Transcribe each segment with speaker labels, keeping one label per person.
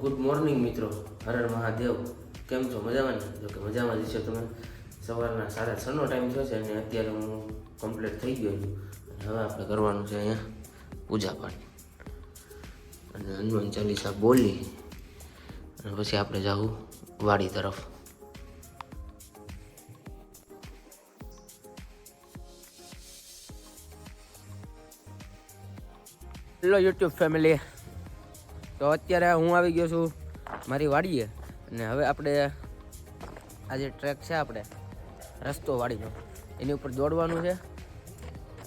Speaker 1: Good morning મિત્રો. હર હર મહાદેવ. કેમ છો? મજામાં જો કે મજામાં જ છો તમે. સવારના સાડા છનો ટાઈમ થયો છે અને અત્યારે હું કમ્પ્લીટ થઈ ગયો છું. અને હવે આપણે કરવાનું છે અહીંયા પૂજાપાઠ અને હનુમાન ચાલીસા બોલી અને પછી આપણે જાવું વાડી તરફ. હેલો યુટ્યુબ ફેમિલી તો અત્યારે હું આવી ગયો છું મારી વાડીએ અને હવે આપણે આ જે ટ્રેક છે આપણે, રસ્તો વાડીનો, એની ઉપર દોડવાનું છે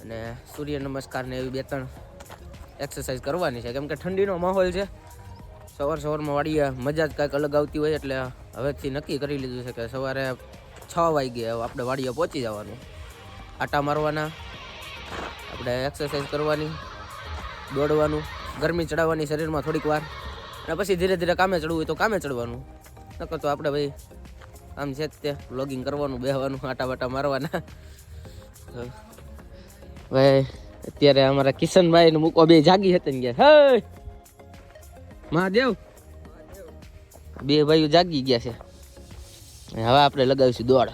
Speaker 1: અને સૂર્ય નમસ્કારને એવી બે ત્રણ એક્સરસાઇઝ કરવાની છે. કેમ કે ઠંડીનો માહોલ છે. સવાર સવારમાં વાડીએ મજા જ કાંઈક અલગ આવતી હોય એટલે હવેથી નક્કી કરી લીધું છે કે સવારે છ વાગે આપણે વાડીએ પહોંચી જવાનું. આટા મારવાના, આપણે એક્સરસાઇઝ કરવાની, દોડવાનું ગરમી ચડાવવાની શરીરમાં થોડીક વાર. અને પછી ધીરે ધીરે કામે ચડવું હોય તો કામે ચડવાનું. નકર તો આપણે ભાઈ, આમ છે તે વ્લોગિંગ કરવાનું, બેહવાનું આટા બાટા મારવાના ભાઈ, અત્યારે અમારા કિશનભાઈ ને મૂકો બે જાગી હતી ને ગયા. હે! મહાદેવ! બે ભાઈઓ જાગી ગયા છે. હવે આપણે લગાવીશું દોડ.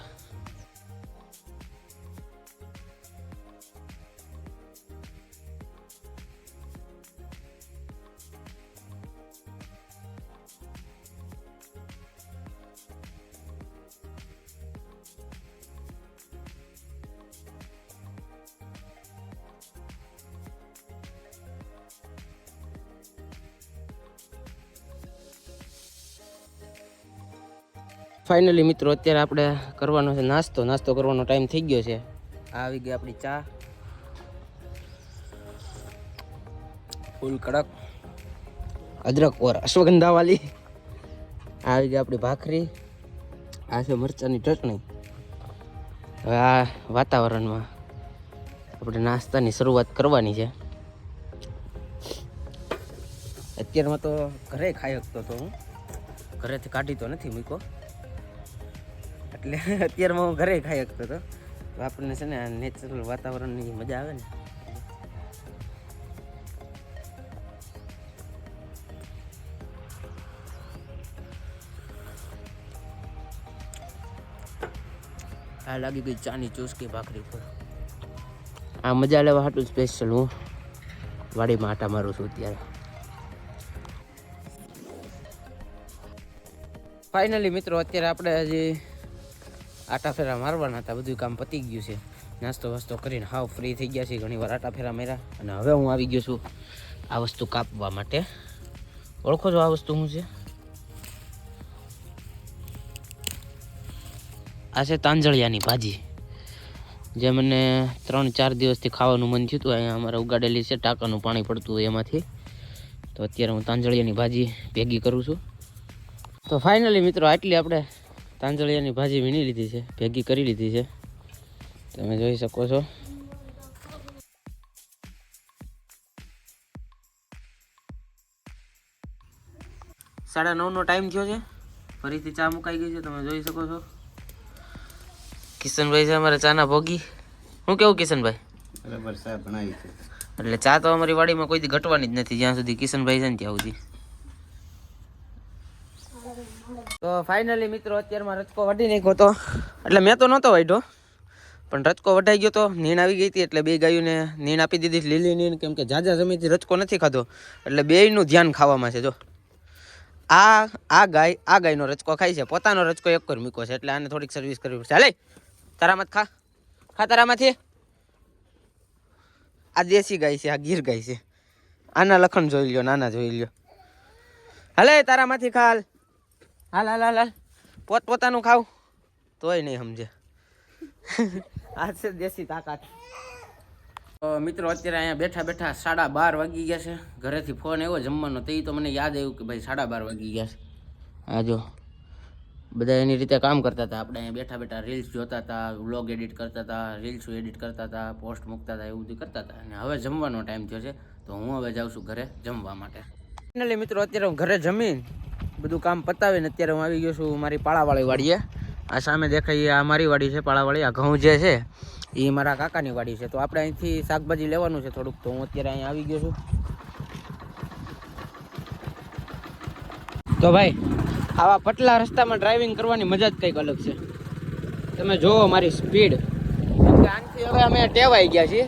Speaker 1: ફાઇનલી મિત્રો, અત્યારે આપણે કરવાનો છે નાસ્તો. નાસ્તો કરવાનો ટાઈમ થઈ ગયો છે. આવી ગઈ આપણી ચા. ફૂલ કડક અદરક ઓર અશ્વગંધા વાલી આ આવી ગઈ આપણી ભાખરી. આ છે મરચાની ચટણી. હવે આ વાતાવરણમાં આપણે નાસ્તાની શરૂઆત કરવાની છે. અત્યારમાં તો ઘરે ખાઈ શકતો હતો હું. ઘરેથી કાઢી તો નથી મૂક્યો. એટલે અત્યારમાં હું ઘરે ખાઈ શકતો હતો તો આપણને છે ને નેચરલ વાતાવરણની મજા આવે ને. આ લાગી ગઈ ચાની ચૂસકી ભાખરી પર આ મજા લેવા હાટું સ્પેશિયલ હું. વાડીમાં આટા મારું છું અત્યારે. ફાઇનલી મિત્રો અત્યારે આપણે હજી આટા ફેરા મારવાના હતા, બધું કામ પતી ગયું છે. નાસ્તો વાસ્તો કરીને હાવ ફ્રી થઈ ગયા છે ઘણી વાર આટા ફેરા માર્યા. અને હવે હું આવી ગયો છું આ વસ્તુ કાપવા માટે. ઓળખો છો આ વસ્તુ શું છે? આ છે તાંજળિયાની ભાજી. જે મને ત્રણ ચાર દિવસથી ખાવાનું મન થયું હતું, અહીંયા અમારે ઉગાડેલી છે, ટાંકાનું પાણી પડતું હોય એમાંથી. તો અત્યારે હું તાંજળિયાની ભાજી ભેગી કરું છું. તો ફાઇનલી મિત્રો, આટલી આપણે તાંજળિયાની ભાજી વીણી લીધી છે ભેગી કરી લીધી છે. તમે જોઈ શકો છો. સાડા નવનો ટાઈમ થયો છે. ફરીથી ચા મુકાઈ ગઈ છે તમે જોઈ શકો છો. કિશનભાઈ છે અમારે ચાના ભોગી. હું કેવું કિશનભાઈ?
Speaker 2: બરાબર સાહેબ ભણાવી છે.
Speaker 1: એટલે ચા તો અમારી વાડીમાં કોઈ ઘટવાની જ નથી જ્યાં સુધી કિશનભાઈ છે ને ત્યાં સુધી. તો ફાઇનલી મિત્રો, અત્યારમાં રચકો વઢી નાખ્યો હતો એટલે મેં તો નહોતો વાઢ્યો. પણ રચકો વઢાઈ ગયો તો નીણ આવી ગઈ હતી એટલે બે ગાયોને નીણ આપી દીધી. લીલી નીણ, કેમ કે જાજા જમીનથી રચકો નથી ખાધો. એટલે બેયનું ધ્યાન ખાવામાં છે, જો. આ આ ગાય, આ ગાયનો રચકો ખાય છે. પોતાનો રચકો એક કર મૂક્યો છે, એટલે આને થોડીક સર્વિસ કરવી પડશે. હાલે, તારામાં ખા. ખા તારામાંથી. આ દેશી ગાય છે, આ ગીર ગાય છે. આના લખણ જોઈ લ્યો, નાના જોઈ લ્યો. હાલે, તારામાંથી ખા હાલ હાલ હાલ હાલ. પોત પોતાનું ખાવ. તોય નહીં સમજે. આ છે દેશી તાકાત. મિત્રો અત્યારે અહીંયા બેઠા બેઠા સાડા બાર વાગી ગયા છે. ઘરેથી ફોન આવ્યો જમવાનો તો એ તો મને યાદ આવ્યું કે ભાઈ સાડા બાર વાગી ગયા છે. આ જો બધા એની રીતે કામ કરતા હતા. આપણે અહીંયા બેઠા બેઠા રીલ્સ જોતા હતા વ્લોગ એડિટ કરતા હતા રીલ્સ એડિટ કરતા હતા પોસ્ટ મૂકતા હતા એવું બધું કરતા હતા. અને હવે જમવાનો ટાઈમ થયો છે. તો હું હવે જાઉં છું ઘરે જમવા માટે. ફાઇનલી મિત્રો અત્યારે હું ઘરે જમીન બધું કામ પતાવીને અત્યારે હું આવી ગયો છું મારી પાળાવાળી વાડીએ. આ સામે દેખાય આ મારી વાડી છે, પાળાવાળી, આ ઘઉં જે છે, એ મારા કાકાની વાડી છે. તો આપણે અહીંથી શાકભાજી લેવાનું છે થોડુંક. તો હું અત્યારે અહીંયા આવી ગયો છું. તો ભાઈ, આવા પટલા રસ્તામાં ડ્રાઇવિંગ કરવાની મજા જ કંઈક અલગ છે. તમે જોવો મારી સ્પીડ આનાથી હવે અમે ટેવાઈ ગયા છીએ.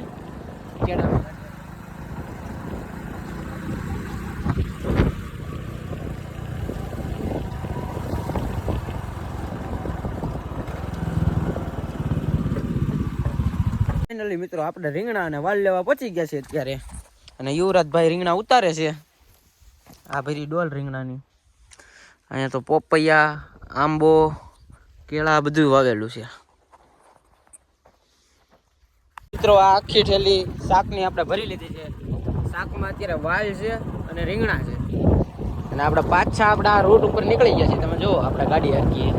Speaker 1: ફાઇનલી મિત્રો, આપણે રીંગણા અને વાલ લેવા પહોંચી ગયા છે અત્યારે. અને યુવરાજભાઈ રીંગણા ઉતારે છે. આ ભરી ડોલ રીંગણાની. અહીંયા તો પોપૈયા, આંબો, કેળા બધું વાવેલું છે. મિત્રો, આ આખી ઠેલી શાકની આપણે ભરી લીધી છે. શાકમાં અત્યારે વાલ છે અને રીંગણા છે. અને આપણે પાછા આપણા રૂટ ઉપર નીકળી ગયા છીએ. તમે જુઓ, આપણે ગાડી હાકીએ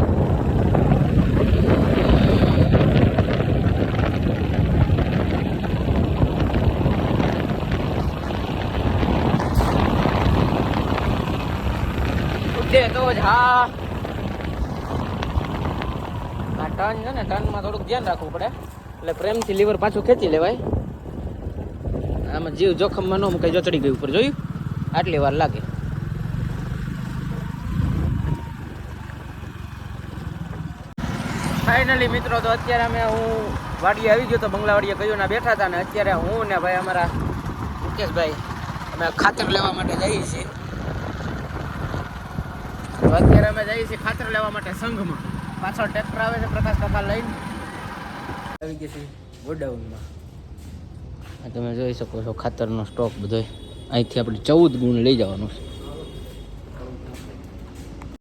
Speaker 1: ઉડે તો જ હા. આ ટર્ન છે ને ટર્નમાં થોડુંક ધ્યાન રાખવું પડે. એટલે પ્રેમથી લીવર પાછું ખેંચી લેવાય. આમાં જીવ જોખમમાં ન મુકાય, જો ચડી ગયું ઉપર, જોયું? આટલી વાર લાગે. ફાઇનલી મિત્રો, તો અત્યારે અમે હું વાડીએ આવી ગયો તો બંગલાવાડીએ કયું ના બેઠા હતા ને, અત્યારે હું ને ભાઈ અમારા મુકેશભાઈ, અમે ખાતર લેવા માટે જઈએ છીએ. તો અત્યારે અમે જઈએ છીએ ખાતર લેવા માટે સંઘમાં. પાછળ ટ્રેક્ટર આવે છે પ્રકાશ કાકા લઈને. આવી ગયા છે ગોડાઉનમાં. તમે જોઈ શકો છો ખાતરનો સ્ટોક બધો. અહીંથી આપણે ચૌદ ગુણ લઈ જવાનું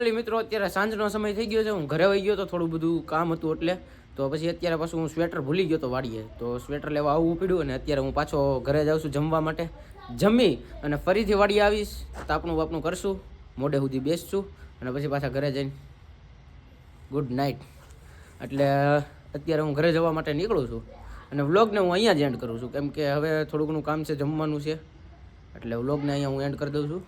Speaker 1: છે. મિત્રો અત્યારે સાંજનો સમય થઈ ગયો છે. હું ઘરે વહી ગયો તો થોડું બધું કામ હતું એટલે. તો પછી અત્યારે પાછું હું સ્વેટર ભૂલી ગયો તો વાડીએ. તો સ્વેટર લેવા આવવું પડ્યું અને અત્યારે હું પાછો ઘરે જાઉં છું જમવા માટે. જમી અને ફરીથી વાડીએ આવીશ. તાપણું વાપનું કરશું. મોડે સુધી બેસશું અને પછી પાછા ઘરે જઈને ગુડ નાઇટ એટલે, અત્યારે હું ઘરે જવા માટે નીકળું છું અને વ્લોગને હું અહીંયા જ એન્ડ કરું છું. કેમ કે હવે થોડું ઘણું કામ છે, જમવાનું છે. એટલે વ્લોગને અહીંયા હું એન્ડ કરી દઉં છું.